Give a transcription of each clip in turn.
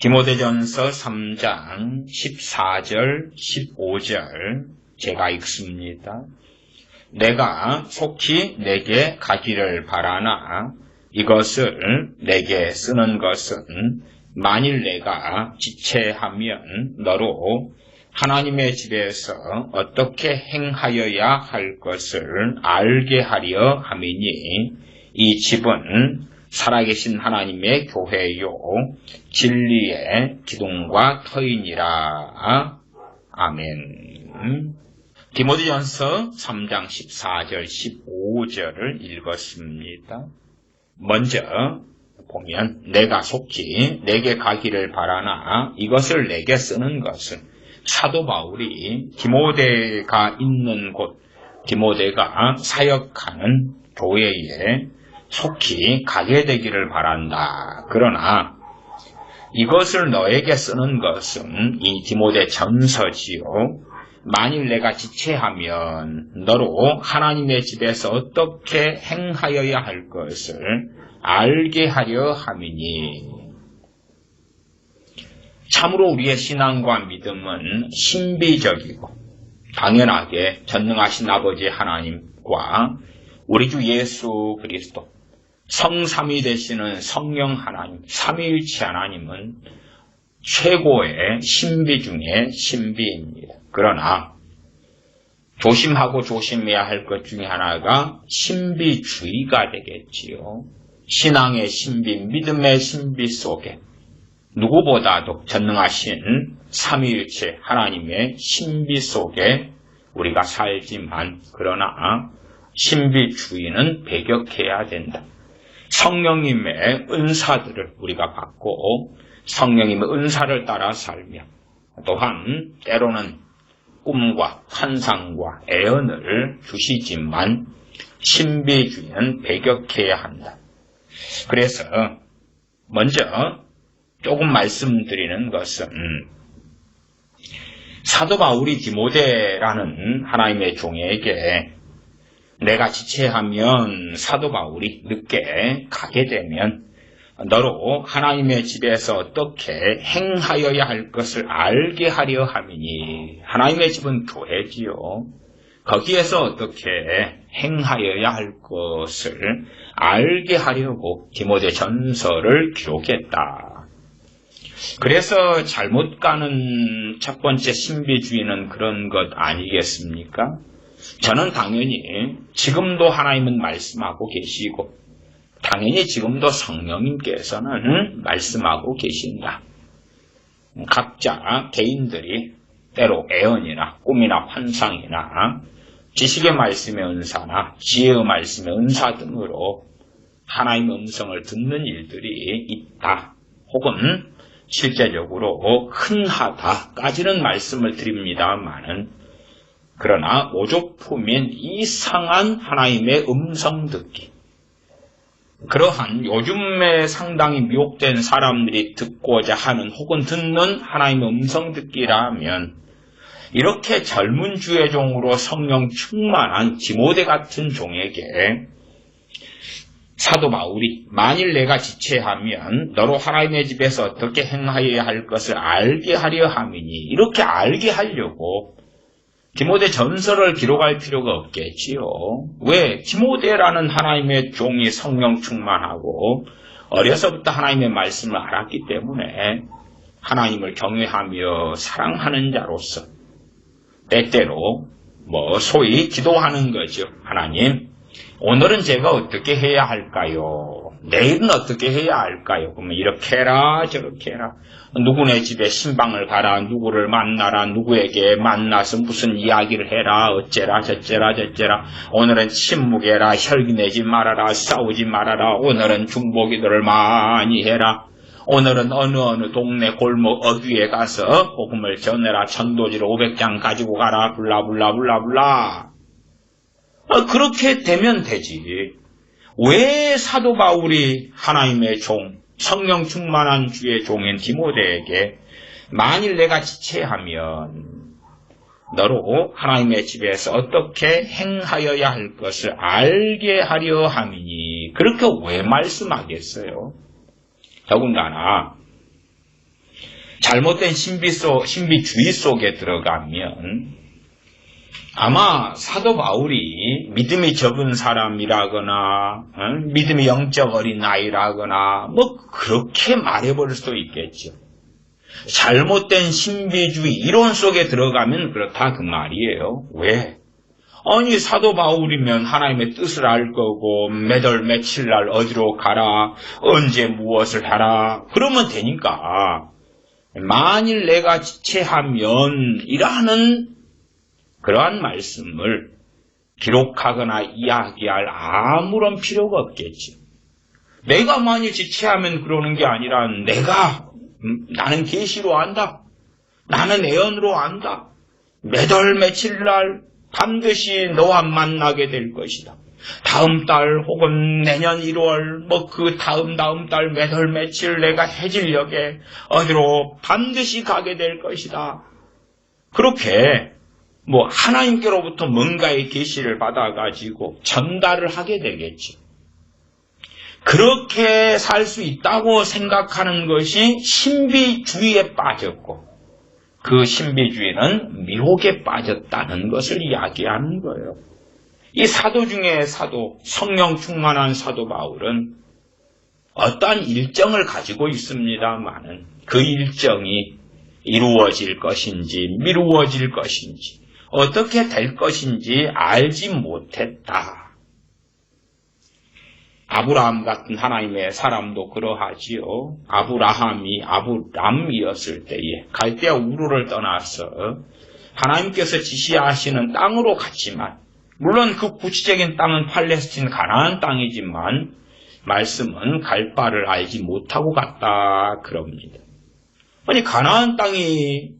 디모데전서 3장 14절 15절 제가 읽습니다. 내가 속히 내게 가기를 바라나 이것을 내게 쓰는 것은 만일 내가 지체하면 너로 하나님의 집에서 어떻게 행하여야 할 것을 알게 하려 함이니 이 집은 살아계신 하나님의 교회요 진리의 기둥과 터이니라. 아멘. 디모데전서 3장 14절 15절을 읽었습니다. 먼저 보면 내가 속히 내게 가기를 바라나 이것을 내게 쓰는 것은 사도 바울이 디모데가 있는 곳 디모데가 사역하는 교회에 속히 가게 되기를 바란다. 그러나 이것을 너에게 쓰는 것은 이 디모데 전서지요. 만일 내가 지체하면 너로 하나님의 집에서 어떻게 행하여야 할 것을 알게 하려 함이니 참으로 우리의 신앙과 믿음은 신비적이고 당연하게 전능하신 아버지 하나님과 우리 주 예수 그리스도 성삼이 되시는 성령 하나님, 삼위일체 하나님은 최고의 신비 중의 신비입니다. 그러나 조심하고 조심해야 할 것 중에 하나가 신비주의가 되겠지요. 신앙의 신비, 믿음의 신비 속에 누구보다도 전능하신 삼위일체 하나님의 신비 속에 우리가 살지만 그러나 신비주의는 배격해야 된다. 성령님의 은사들을 우리가 받고 성령님의 은사를 따라 살며 또한 때로는 꿈과 환상과 애언을 주시지만 신비주의는 배격해야 한다. 그래서 먼저 조금 말씀드리는 것은 사도 바울이 디모데라는 하나님의 종에게 내가 지체하면 사도 바울이 늦게 가게 되면 너로 하나님의 집에서 어떻게 행하여야 할 것을 알게 하려 함이니 하나님의 집은 교회지요. 거기에서 어떻게 행하여야 할 것을 알게 하려고 디모데 전서를 기록했다. 그래서 잘못 가는 첫 번째 신비주의는 그런 것 아니겠습니까? 저는 당연히 지금도 하나님은 말씀하고 계시고 당연히 지금도 성령님께서는 말씀하고 계신다. 각자 개인들이 때로 애언이나 꿈이나 환상이나 지식의 말씀의 은사나 지혜의 말씀의 은사 등으로 하나님의 음성을 듣는 일들이 있다. 혹은 실제적으로 흔하다까지는 말씀을 드립니다만은 그러나 오조품인 이상한 하나님의 음성 듣기. 그러한 요즘에 상당히 미혹된 사람들이 듣고자 하는 혹은 듣는 하나님의 음성 듣기라면 이렇게 젊은 주의 종으로 성령 충만한 디모데 같은 종에게 사도 바울이 만일 내가 지체하면 너로 하나님의 집에서 어떻게 행하여야 할 것을 알게 하려 함이니 이렇게 알게 하려고 디모데 전설을 기록할 필요가 없겠지요. 왜? 디모데라는 하나님의 종이 성령 충만하고 어려서부터 하나님의 말씀을 알았기 때문에 하나님을 경외하며 사랑하는 자로서 때때로 뭐 소위 기도하는 거죠. 하나님, 오늘은 제가 어떻게 해야 할까요? 내일은 어떻게 해야 할까요? 그러면 이렇게 해라, 저렇게 해라. 누구네 집에 신방을 가라, 누구를 만나라, 누구에게 만나서 무슨 이야기를 해라, 어째라, 저째라, 저째라. 오늘은 침묵해라, 혈기 내지 말아라, 싸우지 말아라. 오늘은 중보기도를 많이 해라. 오늘은 어느 어느 동네 골목 어귀에 가서 복음을 전해라, 전도지를 500장 가지고 가라, 불라불라. 아, 그렇게 되면 되지. 왜 사도 바울이 하나님의 종, 성령 충만한 주의 종인 디모데에게 만일 내가 지체하면 너로 하나님의 집에서 어떻게 행하여야 할 것을 알게 하려 함이니 그렇게 왜 말씀하겠어요? 더군다나 잘못된 신비 속, 신비주의 속에 들어가면 아마 사도 바울이 믿음이 적은 사람이라거나 어? 믿음이 영적 어린 아이라거나 뭐 그렇게 말해버릴 수도 있겠죠. 잘못된 신비주의 이론 속에 들어가면 그렇다 그 말이에요. 왜? 아니 사도 바울이면 하나님의 뜻을 알 거고 매달 며칠 날 어디로 가라 언제 무엇을 하라 그러면 되니까 만일 내가 지체하면 이라는 그러한 말씀을 기록하거나 이야기할 아무런 필요가 없겠지. 내가 만일 지체하면 그러는 게 아니라 내가 음, 나는 계시로 안다. 나는 애언으로 안다. 매달 며칠 날 반드시 너와 만나게 될 것이다. 다음 달 혹은 내년 1월 뭐 그 다음 다음 달 매달 며칠 내가 해질녘에 어디로 반드시 가게 될 것이다. 그렇게 뭐 하나님께로부터 뭔가의 계시를 받아가지고 전달을 하게 되겠지. 그렇게 살 수 있다고 생각하는 것이 신비주의에 빠졌고 그 신비주의는 미혹에 빠졌다는 것을 이야기하는 거예요. 이 사도 중에 사도, 성령 충만한 사도 바울은 어떠한 일정을 가지고 있습니다만은 그 일정이 이루어질 것인지 미루어질 것인지 어떻게 될 것인지 알지 못했다. 아브라함 같은 하나님의 사람도 그러하지요. 아브라함이 아브람이었을 때에 갈대아 우르를 떠나서 하나님께서 지시하시는 땅으로 갔지만 물론 그 구체적인 땅은 팔레스틴 가나안 땅이지만 말씀은 갈 바를 알지 못하고 갔다 그럽니다. 아니 가나안 땅이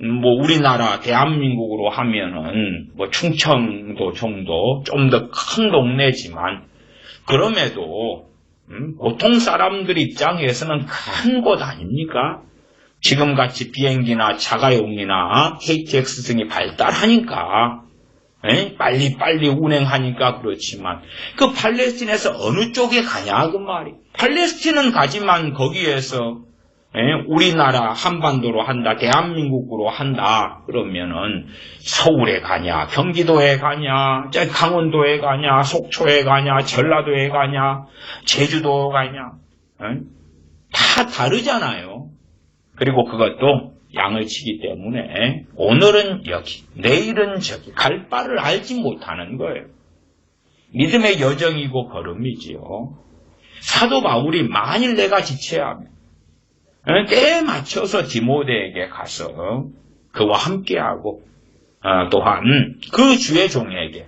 뭐 우리나라 대한민국으로 하면은 뭐 충청도 정도 좀 더 큰 동네지만 그럼에도 음, 보통 사람들 입장에서는 큰 곳 아닙니까? 지금같이 비행기나 자가용이나 KTX 등이 발달하니까 에? 빨리 빨리 운행하니까 그렇지만 그 팔레스틴에서 어느 쪽에 가냐 그 말이 팔레스틴은 가지만 거기에서 에? 우리나라 한반도로 한다 대한민국으로 한다 그러면은 서울에 가냐 경기도에 가냐 저 강원도에 가냐 속초에 가냐 전라도에 가냐 제주도 가냐 에? 다 다르잖아요 그리고 그것도 양을 치기 때문에 오늘은 여기, 내일은 저기 갈 바를 알지 못하는 거예요. 믿음의 여정이고 걸음이지요. 사도 바울이 만일 내가 지체하면 때에 맞춰서 디모데에게 가서 그와 함께하고 어, 또한 그 주의 종에게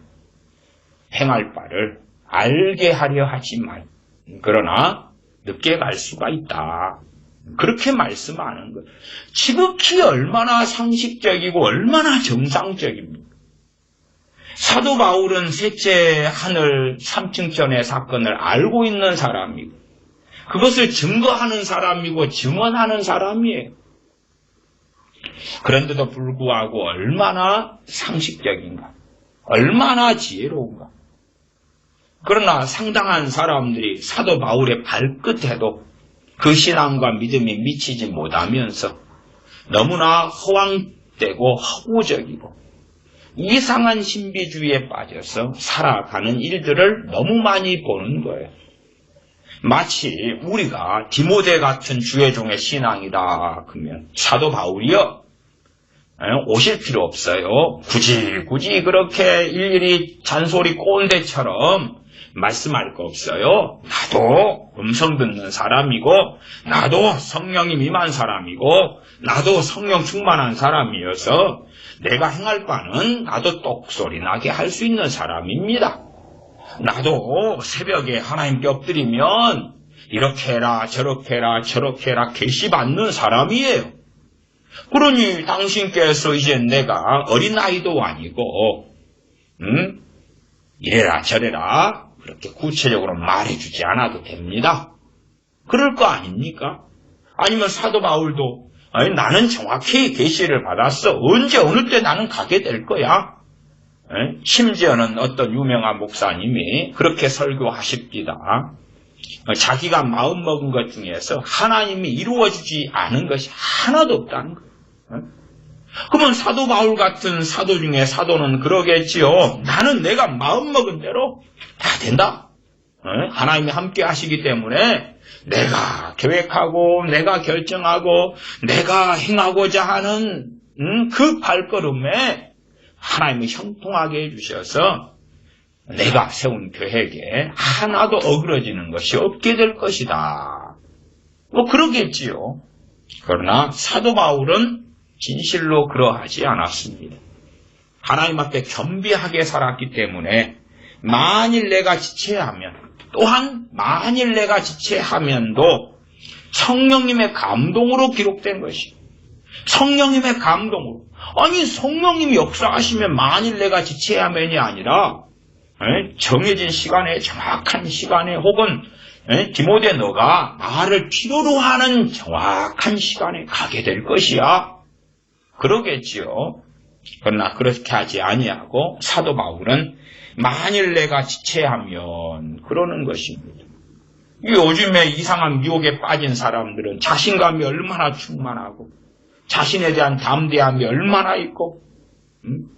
행할 바를 알게 하려 하지만 그러나 늦게 갈 수가 있다. 그렇게 말씀하는 거예요. 지극히 얼마나 상식적이고 얼마나 정상적입니까? 사도 바울은 셋째 하늘 삼층전의 사건을 알고 있는 사람이고 그것을 증거하는 사람이고 증언하는 사람이에요. 그런데도 불구하고 얼마나 상식적인가, 얼마나 지혜로운가. 그러나 상당한 사람들이 사도 바울의 발끝에도 그 신앙과 믿음이 미치지 못하면서 너무나 허황되고 허구적이고 이상한 신비주의에 빠져서 살아가는 일들을 너무 많이 보는 거예요. 마치 우리가 디모데 같은 주의 종의 신앙이다 그러면 사도 바울이요 오실 필요 없어요. 굳이 굳이 그렇게 일일이 잔소리 꼰대처럼 말씀할 거 없어요. 나도 음성 듣는 사람이고, 나도 성령이 임한 사람이고, 나도 성령 충만한 사람이어서 내가 행할 바는 나도 똑소리 나게 할 수 있는 사람입니다. 나도 새벽에 하나님께 엎드리면 이렇게 해라 저렇게 해라 저렇게 해라 계시받는 사람이에요. 그러니 당신께서 이제 내가 어린 아이도 아니고 응? 이래라 저래라 그렇게 구체적으로 말해주지 않아도 됩니다. 그럴 거 아닙니까? 아니면 사도 바울도 아니, 나는 정확히 계시를 받았어. 언제 어느 때 나는 가게 될 거야. 에? 심지어는 어떤 유명한 목사님이 그렇게 설교하십니다. 어, 자기가 마음먹은 것 중에서 하나님이 이루어지지 않은 것이 하나도 없다는 거예요. 어? 그러면 사도 바울 같은 사도 중에 사도는 그러겠지요. 나는 내가 마음먹은 대로 다 된다. 어? 하나님이 함께 하시기 때문에 내가 계획하고 내가 결정하고 내가 행하고자 하는 음, 그 발걸음에 하나님이 형통하게 해주셔서 내가 세운 계획에 하나도 어그러지는 것이 없게 될 것이다. 뭐 그러겠지요. 그러나 사도 바울은 진실로 그러하지 않았습니다. 하나님 앞에 겸비하게 살았기 때문에 만일 내가 지체하면 또한 만일 내가 지체하면도 성령님의 감동으로 기록된 것이 성령님의 감동으로 아니 성령님이 역사하시면 만일 내가 지체하면이 아니라 에? 정해진 시간에 정확한 시간에 혹은 에? 디모데 너가 나를 필요로 하는 정확한 시간에 가게 될 것이야. 그러겠지요. 그러나 그렇게 하지 아니하고 사도 바울은 만일 내가 지체하면 그러는 것입니다. 이 요즘에 이상한 미혹에 빠진 사람들은 자신감이 얼마나 충만하고 자신에 대한 담대함이 얼마나 있고 음?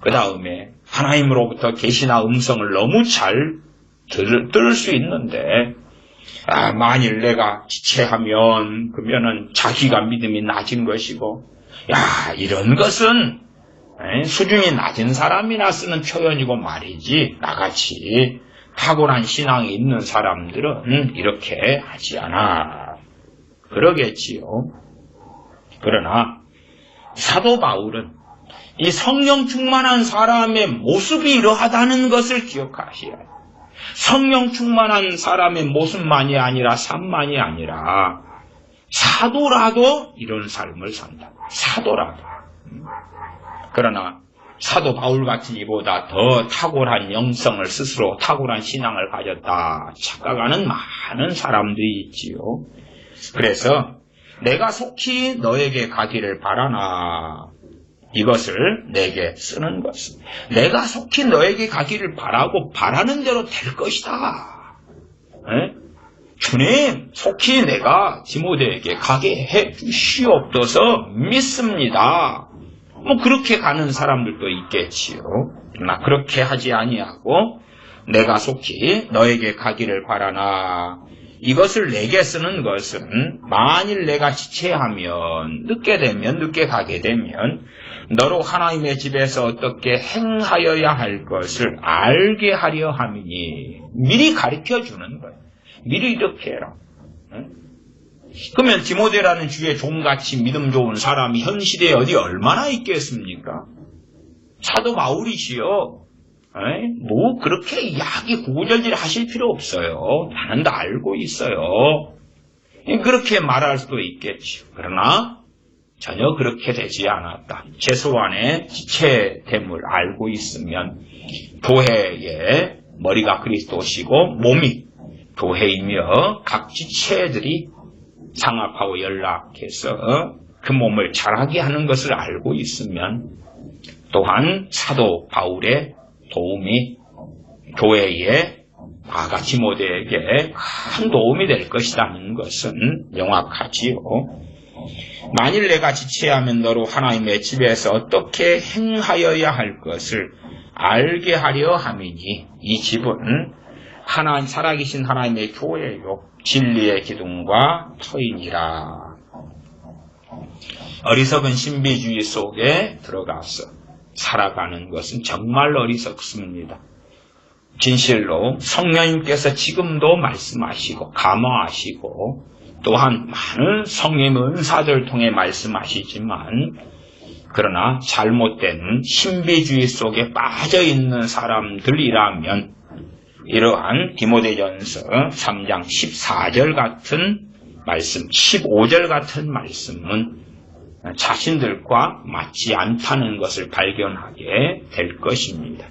그 다음에 하나님으로부터 계시나 음성을 너무 잘 들, 들을 수 있는데 아, 만일 내가 지체하면 그러면은 자기가 믿음이 낮은 것이고 야 이런 것은 에, 수준이 낮은 사람이나 쓰는 표현이고 말이지 나같이 탁월한 신앙이 있는 사람들은 이렇게 하지 않아. 그러겠지요 그러나 사도 바울은 이 성령 충만한 사람의 모습이 이러하다는 것을 기억하셔야 해요. 성령 충만한 사람의 모습만이 아니라 삶만이 아니라 사도라도 이런 삶을 산다. 사도라도. 그러나 사도 바울 같은 이보다 더 탁월한 영성을 스스로 탁월한 신앙을 가졌다 착각하는 많은 사람들이 있지요. 그래서 내가 속히 너에게 가기를 바라나 이것을 내게 쓰는 것은 내가 속히 너에게 가기를 바라고 바라는 대로 될 것이다. 에? 주님, 속히 내가 디모데에게 가게 해 주시옵소서 믿습니다. 뭐 그렇게 가는 사람들도 있겠지요. 그러나 그렇게 하지 아니하고 내가 속히 너에게 가기를 바라나 이것을 내게 쓰는 것은 만일 내가 지체하면 늦게 되면 늦게 가게 되면 너로 하나님의 집에서 어떻게 행하여야 할 것을 알게 하려 함이니 미리 가르쳐 주는 거예요. 미리 이렇게 해라. 응? 그러면 디모데라는 주의 종같이 믿음 좋은 사람이 현 시대에 어디 얼마나 있겠습니까? 사도 바울이시여. 에이, 뭐 그렇게 야기 구구절절 하실 필요 없어요. 나는 다 알고 있어요. 그렇게 말할 수도 있겠죠. 그러나 전혀 그렇게 되지 않았다. 최소한의 지체됨을 알고 있으면 교회의 머리가 그리스도시고 몸이 교회이며 각 지체들이 상합하고 연락해서 그 몸을 자라게 하는 것을 알고 있으면 또한 사도 바울의 도움이 교회에 아가 디모데에게 큰 도움이 될 것이라는 것은 명확하지요. 만일 내가 지체하면 너로 하나님의 집에서 어떻게 행하여야 할 것을 알게 하려 함이니 이 집은 하나님 살아계신 하나님의 교회요 진리의 기둥과 터이니라. 어리석은 신비주의 속에 들어가서 살아가는 것은 정말 어리석습니다. 진실로 성령님께서 지금도 말씀하시고 감화하시고 또한 많은 성령의 은사들 통해 말씀하시지만 그러나 잘못된 신비주의 속에 빠져 있는 사람들이라면 이러한 디모데전서 3장 14절 같은 말씀, 15절 같은 말씀은 자신들과 맞지 않다는 것을 발견하게 될 것입니다.